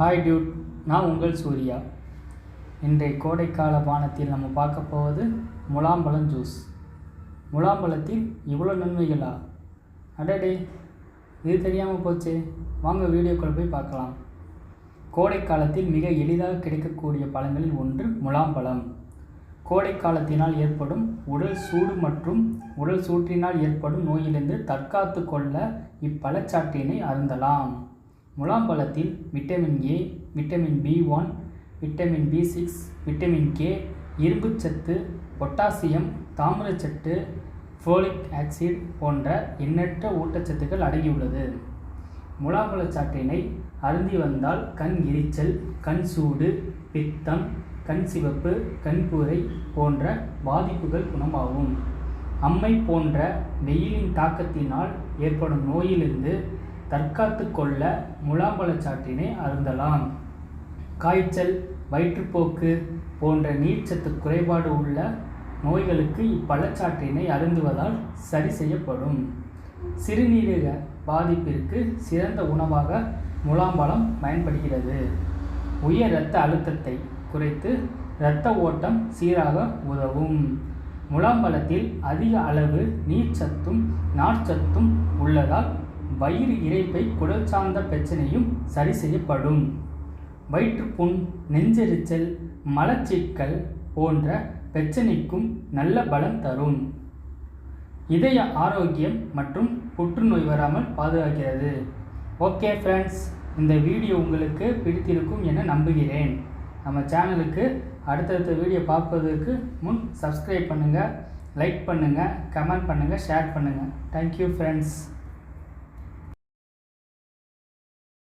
Hi Dude நான் உங்கள் சூர்யா. இன்றைய கோடைக்கால பானத்தில் நம்ம பார்க்க போவது முலாம்பழம் ஜூஸ் முலாம்பழத்தில் இவ்வளோ நன்மைகளா? அடடே இது தெரியாமல் போச்சே. வாங்க வீடியோக்குள்ள போய் பார்க்கலாம். கோடை காலத்தில் மிக எளிதாக கிடைக்கக்கூடிய பழங்களில் ஒன்று முலாம்பழம். கோடை காலத்தினால் ஏற்படும் உடல் சூடு மற்றும் உடல் சூற்றினால் ஏற்படும் நோயிலிருந்து தற்காத்து கொள்ள இப்பழச்சாற்றினை அருந்தலாம். முலாம்பழத்தில் vitamin A vitamin B one vitamin B six vitamin K இரும்புச்சத்து பொட்டாசியம் தாமிரச்சத்து ஃபோலிக் ஆசிட் போன்ற எண்ணற்ற ஊட்டச்சத்துக்கள் அடங்கியுள்ளது. முலாம்பழச்சாற்றினை அருந்தி வந்தால் கண் எரிச்சல் கண் சூடு பித்தம் கண் சிவப்பு கண்புரை போன்ற பாதிப்புகள் குணமாகும். அம்மை போன்ற வெயிலின் தாக்கத்தினால் ஏற்படும் நோயிலிருந்து தற்காத்து கொள்ள முலாம்பழச்சாற்றினை அருந்தலாம். காய்ச்சல் வயிற்றுப்போக்கு போன்ற நீர்ச்சத்து குறைபாடு உள்ள நோய்களுக்கு இப்பழச்சாற்றினை அருந்துவதால் சரி செய்யப்படும். சிறுநீரக பாதிப்பிற்கு சிறந்த உணவாக முலாம்பழம் பயன்படுகிறது. உயர் இரத்த அழுத்தத்தை குறைத்து இரத்த ஓட்டம் சீராக உதவும். முலாம்பழத்தில் அதிக அளவு நீர்ச்சத்தும் நார்ச்சத்தும் உள்ளதால் வயிறு இறைப்பை குடல் சார்ந்த பிரச்சனையும் சரி செய்யப்படும். வயிற்றுப்புண் நெஞ்செரிச்சல் மலச்சிக்கல் போன்ற பிரச்சனைக்கும் நல்ல பலம் தரும். இதய ஆரோக்கியம் மற்றும் புற்றுநோய் வராமல் பாதுகாக்கிறது. ஓகே ஃப்ரெண்ட்ஸ் இந்த வீடியோ உங்களுக்கு பிடித்திருக்கும் என நம்புகிறேன். நம்ம சேனலுக்கு அடுத்தடுத்த வீடியோ பார்ப்பதற்கு முன் சப்ஸ்கிரைப் பண்ணுங்கள் லைக் பண்ணுங்கள் கமெண்ட் பண்ணுங்கள் ஷேர் பண்ணுங்கள் தேங்க்யூ ஃப்ரெண்ட்ஸ்